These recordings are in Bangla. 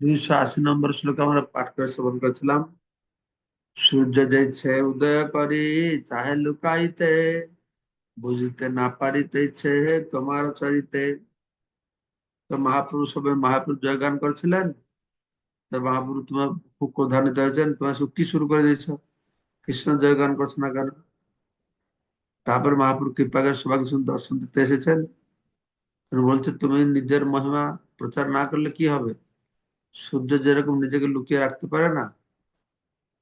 দুইশো আশি নম্বর শ্লোক আমরা পাঠ করে শ্রবণ করেছিলাম। সূর্য যাইছে উদয় করি, চাহে লুকাইতে, বুঝতে না পারিতেছে তোমার চরিতে। তো মহাপুরু সবাই মহাপুরু জয়গান করেছিলেন। তো মহাপুরু তোমার খুব ক্রধান্বিত হয়েছেন, তোমার কি শুরু করে দিয়েছ? কৃষ্ণ জয়গান করছ না কেন? তারপর মহাপুরু কৃপাকে সবাইকে দর্শন দিতে এসেছেন। বলছে, তুমি নিজের মহিমা প্রচার না করলে কি হবে? সূর্য যেরকম নিজেকে লুকিয়ে রাখতে পারে না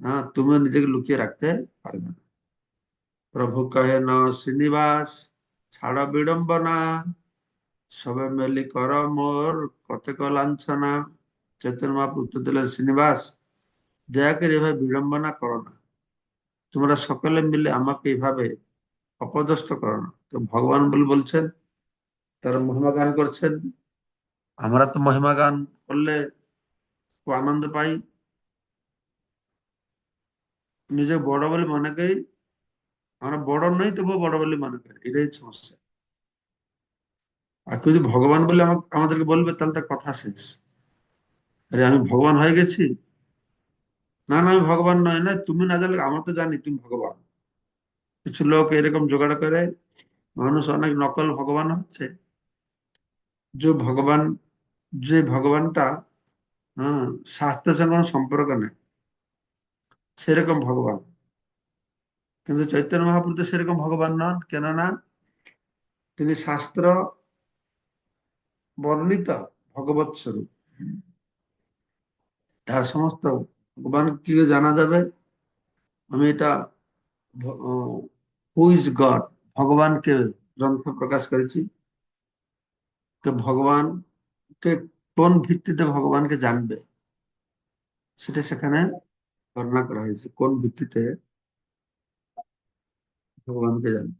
হ্যাঁ তুমিও নিজেকে লুকিয়ে রাখতে পারবে না। প্রভু কহে, ন, শ্রীনিবাস, ছাড় বিড়ম্বনা, সবে মেলি কর মোর কতক লাঞ্ছনা। চৈতন্য মহাপুর উত্তর দিলেন, শ্রীনিবাস, দয়া করে এভাবে বিড়ম্বনা করো না। তোমরা সকলে মিলে আমাকে এইভাবে অপদস্থ করো না। তো ভগবান বলে, বলছেন, তারা মহিমা গান করছেন। আমরা তো মহিমা গান করলে খুব আনন্দ পাই। নিজে বড় বলে মনে করি, আমরা বড় নই তবুও বড় বলে মনে করি, এটাই সমস্যা। আর যদি ভগবান বলে আমাদেরকে বলবে, তাহলে তার কথা শেষ। আরে আমি ভগবান হয়ে গেছি? না না, আমি ভগবান নয় না, তুমি না জানলে আমরা তো জানি তুমি ভগবান। কিছু লোক এরকম জোগাড় করে, মানুষ অনেক নকল ভগবান হচ্ছে। যে ভগবান, যে ভগবানটা হ্যাঁ শাস্ত্রের সঙ্গে কোনো সম্পর্ক নেই। সেরকম ভগবান। কিন্তু চৈতন্য মহাপুর তো সেরকম ভগবান নন। কেননা তিনি শাস্ত্র বর্ণিত ভগবত স্বরূপ। তার সমস্ত ভগবান কি জানা যাবে। আমি এটা হুইজ গড ভগবানকে গ্রন্থ প্রকাশ করেছি। তো ভগবানকে কোন ভিত্তিতে ভগবানকে জানবে? সেটা সেখানে বর্ণনা করা হয়েছে, কোন ভিত্তিতে ভগবানকে জানবে।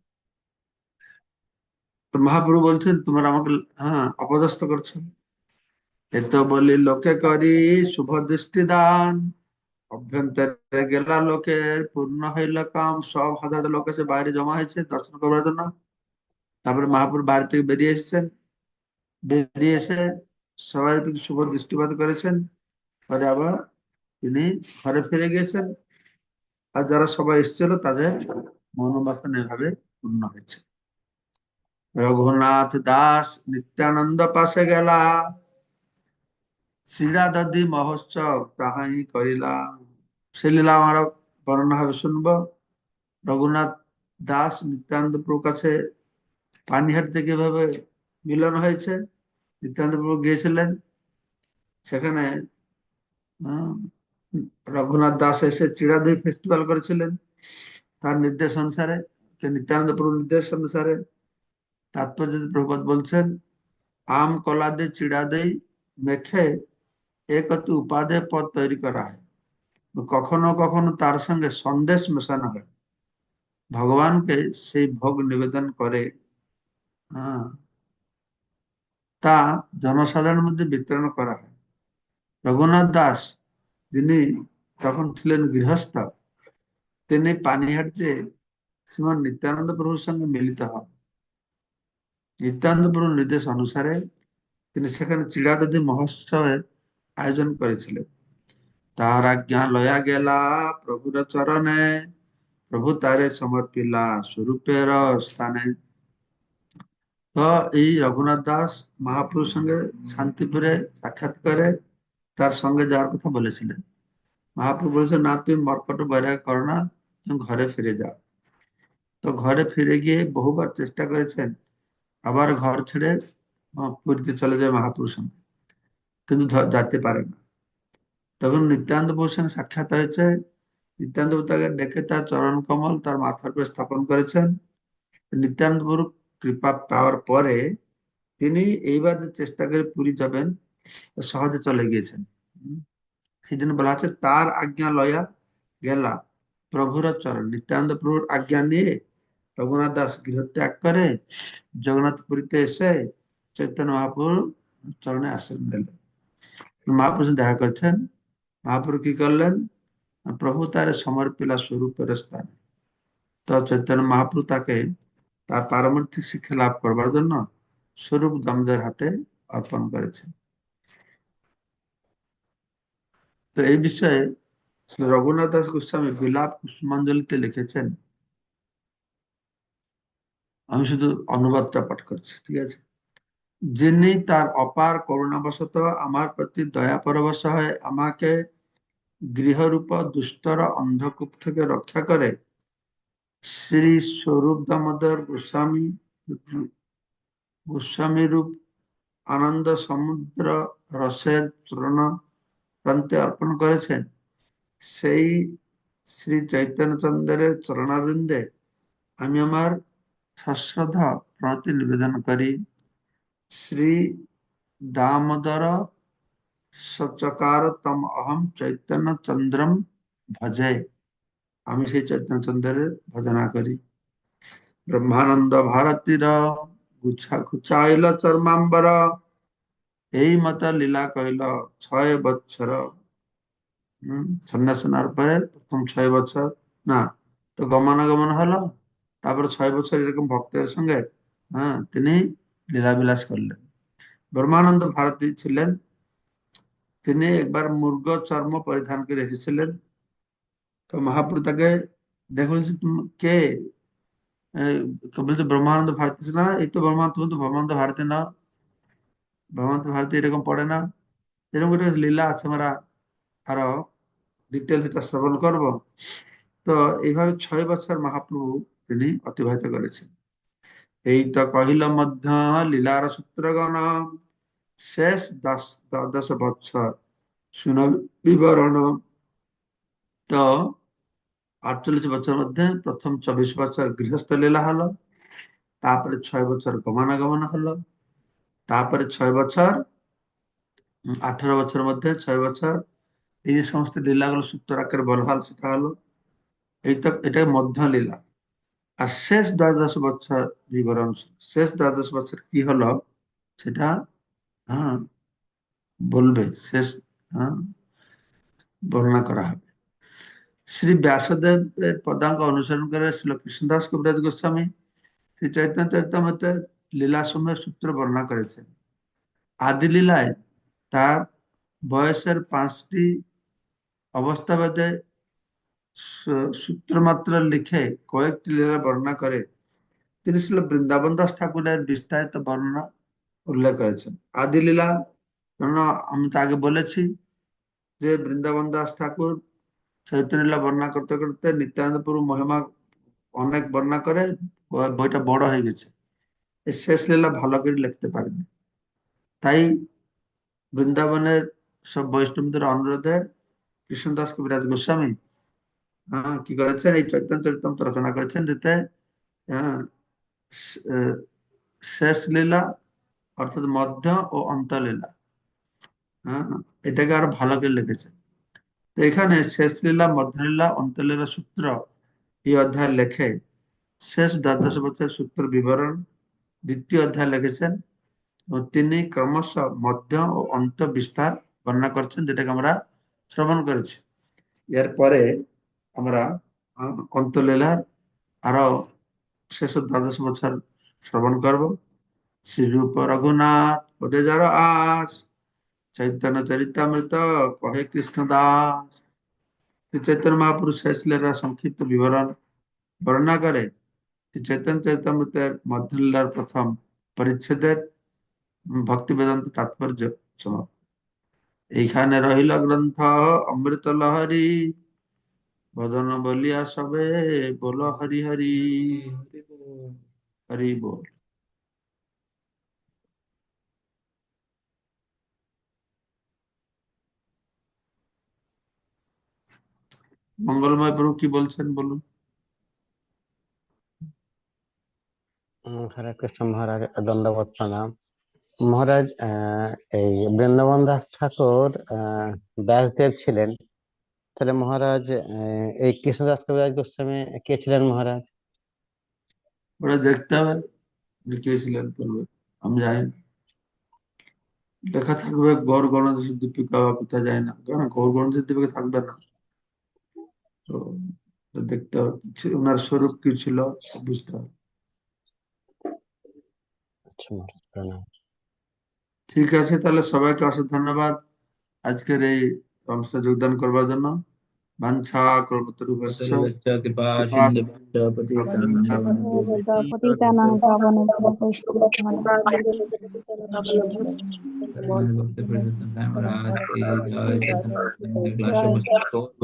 তো মহাপ্রভু বলছেন, তোমার আমাকে হ্যাঁ অপদস্থ করছ। এত বলি লোকে করি শুভ দৃষ্টি দান অভ্যন্তরে গেলা লোকের পূর্ণ হইল কাম। সব হাজার লোক এসে বাইরে জমা হয়েছে দর্শন করার জন্য। তারপরে মহাপুর বাড়ি থেকে বেরিয়ে এসেছেন। বেরিয়ে এসে সবাই শুভ দৃষ্টিপাত করেছেন। পরে আবার তিনি ঘরে ফিরে গিয়েছেন। আর যারা সবাই এসেছিল, তাদের মনোবাসন এভাবে পূর্ণ হয়েছে। রঘুনাথ দাস নিত্যানন্দ পাশে গেলা। শ্রীরাধি মহোৎসব তাহাই করিলা সে লীলা আমরা বর্ণনা হবে শুনব। রঘুনাথ দাস নিত্যানন্দ প্রকাশে পানিহাট থেকে এভাবে মিলন হয়েছে। নিত্যানন্দ প্রভু গিয়েছিলেন। সেখানে রঘুনাথ দাস এসে চিড়াদই ফেস্টিভ্যাল করেছিলেন। তার নির্দেশ অনুসারে নিত্যানন্দ প্রভু নির্দেশ অনুসারে তাৎপর্য প্রভুপদ বলছেন, আম কলা দিয়ে চিড়া দেই মেখে একটি উপাদেয় পদ তৈরি করা হয়। কখনো কখনো তার সঙ্গে সন্দেশ মেশানো হয়। ভগবানকে সেই ভোগ নিবেদন করে। তা জনসাধারণের মধ্যে বিতরণ করা হয়। রঘুনাথ দাস যিনি তখন ছিলেন গৃহস্থ, তিনি পানিহাটিতে শ্রীমান নিত্যানন্দ প্রভুর সঙ্গে মিলিত হন। নিত্যানন্দ প্রভুর নির্দেশ অনুসারে তিনি সেখানে চিড়াদী মহোৎসবের আয়োজন করেছিলেন। তার আজ্ঞা লয়া গেলা প্রভুর চরণে, প্রভু তারে সমর্পিলা স্বরূপের স্থানে তো এই রঘুনাথ দাস মহাপুরুর সঙ্গে শান্তিপুরে সাক্ষাৎ করে তার সঙ্গে যাওয়ার কথা বলেছিলেন। মহাপ্রভু বলেছে না, তুমি মর্কট বৈরাগ করো না, তুমি ঘরে ফিরে যাও। তো ঘরে ফিরে গিয়ে বহুবার চেষ্টা করেছেন, আবার ঘর ছেড়ে পুরীতে চলে যায় মহাপুরুষ সঙ্গে, কিন্তু যেতে পারে না। তখন নিত্যান্ত প্রভুর সাক্ষাৎ হয়েছে। নিত্যান্ত তাকে ডেকে তার চরণ কমল তার মাথার উপরে স্থাপন করেছেন। নিত্যান্ত কৃপা পাওয়ার পরে তিনি এইবার চেষ্টা করে পুরী যাবেন, সহজে চলে গিয়েছেন। সেই জন্য বলা আছে, তার আজ্ঞা লয়া গেলা প্রভুর চরণ। নিত্যানন্দ প্রভুর আজ্ঞা নিয়ে রঘুনাথ দাস গৃহত্যাগ করে জগন্নাথ পুরীতে এসে চৈতন্য মহাপুর চরণে আশ্রম দিলেন মহাপুরুষ দেখা করছেন মহাপুর কি করলেন? প্রভু তার সমর্পিলা স্বরূপের স্থানে। তো চৈতন্য মহাপুর তাকে তার পারমার্থিক শিক্ষা লাভ করবার জন্য স্বরূপ দমদের হাতে অর্পণ করেছেন। তো এই বিষয়ে রঘুনাথ দাস গোস্বামী বিলাপ কুসুমাঞ্জলিতে লিখেছেন, আমি শুধু অনুবাদটা পাঠ করছি, ঠিক আছে? যিনি তার অপার করুণাবশত আমার প্রতি দয়া পরবশ হয়ে আমাকে গৃহরূপ দুষ্টর অন্ধকূপ থেকে রক্ষা করে শ্রী স্বরূপ দামোদর গোস্বামী গোস্বামী রূপ আনন্দ সমুদ্র রসের চূর্ণ প্রান্তে অর্পণ করেছেন। সেই শ্রী চৈতন্যচন্দ্রের চরণাবৃন্দে আমি আমার সশ্রদ্ধা প্রণতি নিবেদন করি। শ্রী দামোদর সচকার তম অহম চৈতন্য চন্দ্রম ভজে। আমি সেই চৈতন্য চন্দ্রের ভজনা করি। ব্রহ্মানন্দ ভারতীর, গুছা খুচাইল চর্মাম্বর, এই মত লীলা কইল ছয় বছর সন্ন্যাস নেওয়ার পরে প্রথম ছয় বছর না, তো গমনাগমন হলো, তারপরে ছয় বছর এরকম ভক্তের সঙ্গে হ্যাঁ তিনি লীলাবিলাস করলেন। ব্রহ্মানন্দ ভারতী ছিলেন। তিনি একবার মূর্গ চর্ম পরিধান করে এসেছিলেন। তো মহাপ্রভু তাকে দেখুন কে বলছে ব্রহ্মানন্দ ভারতী না এই তো ব্রহ্মানন্দ তুমি তো ব্রহ্মানন্দ ভারতী না ব্রহ্মানন্দ ভারতী এরকম পড়ে না এরকম একটা লীলা আছে আমরা আরও ডিটেল এটা শ্রবণ করব তো এইভাবে ছয় বছর মহাপ্রভু তিনি অতিবাহিত করেছেন এই তো কহিল মধ্য লীলার সূত্রগণ শেষ দশ দ্বাদশ বছর শুন বিবরণ তো আটচল্লিশ বছর মধ্যে প্রথম চব্বিশ বছর গৃহস্থ লীলা হলো, তারপরে ছয় বছর গমনাগমন হলো, তারপরে ছয় বছর আঠারো বছর মধ্যে ছয় বছর এই যে সমস্ত লীলাগুলো সূত্র আকারে বলা সেটা হলো এইটা এটা মধ্য লীলা। আর শেষ দ্বাদশ বছর বিবরণ, শেষ দ্বাদশ বছর কি হলো সেটা হ্যাঁ বলবে, শেষ হ্যাঁ বর্ণনা করা হবে। শ্রী ব্যাসদেবের পদাঙ্ক অনুসরণ করে শ্রী কৃষ্ণদাস কবিরাজ গোস্বামী শ্রী চৈতন্য চৈতন্যের লীলা সময়ের সূত্র বর্ণনা করেছেন আদি লীলায় তার বয়সের পাঁচটি অবস্থা বেদে সূত্র মাত্র লিখে কয়েকটি লীলা বর্ণনা করে তিনি ছিল বৃন্দাবন দাস ঠাকুরের বিস্তারিত বর্ণনা উল্লেখ করেছেন আদি লীলা আমি তো আগে বলেছি যে বৃন্দাবন দাস ঠাকুর চৈতন্য বর্ণনা করতে করতে নিত্যানন্দপুর মহিমা অনেক বর্ণনা করে বইটা বড় হয়ে গেছে। শেষ লীলা ভালো করে লিখতে পারেনি। তাই বৃন্দাবনের সব বৈষ্ণবদের অনুরোধে কৃষ্ণদাস কবিরাজ গোস্বামী কি করেছেন? এই চৈতন্য চরিতম রচনা করেছেন যেতে শেষ লীলা অর্থাৎ মধ্য ও অন্তলীলা হ্যাঁ এটাকে আরও ভালো করে লিখেছেন। তো এখানে শেষ লীলা মধ্যলীলা অন্তলীলা সূত্র এই অধ্যায় লেখে। শেষ দ্বাদশ বছর সূত্র বিবরণ, দ্বিতীয় অধ্যায় লিখেছেন তিনি ক্রমশ মধ্য ও অন্ত বিস্তার বর্ণনা করছেন, যেটাকে আমরা শ্রবণ করেছি। এরপরে আমরা অন্তলীলার আরও শেষ দ্বাদশ বছর শ্রবণ করব। শ্রীরূপ রঘুনাথ ওদের যারা আস চৈতন্য চরিতামৃত কহে কৃষ্ণ দাস চৈতন্য মহাপুরুষ শেষ লীলার সংক্ষিপ্ত বিবরণ। বর্ণনা করে চৈতন্য চরিতামৃতের মধ্যলীলার প্রথম পরিচ্ছেদের ভক্তি বেদান্ত তাৎপর্য এইখানে রহিল গ্রন্থ অমৃত লহরী। বদন বলিয়া সবে বল হরি হরি। হরি বল। মঙ্গলময় প্রভু কি বলছেন বলুন। হরে কৃষ্ণ মহারাজ দণ্ডবত প্রণাম মহারাজ এই বৃন্দাবন দাস ঠাকুর ব্যাসদেব ছিলেন। তাহলে মহারাজ এই কৃষ্ণদাস কবিরাজ গোস্বামী কে ছিলেন মহারাজ? ওরা দেখতে হবে কে ছিলেন পূর্বে আমি জানি লেখা থাকবে গৌর গণদেশের দীপিকা বা কোথায় যায় না কারণ গৌর গণদেশের দীপিকা থাকবে না। তো দেখতে ওনার স্বরূপ কি ছিল বুঝতে ঠিক আছে তাহলে সবাইকে অসংখ্য ধন্যবাদ আজকের এই অনুষ্ঠানে যোগদান করবার জন্য বাঞ্ছা ভক্ত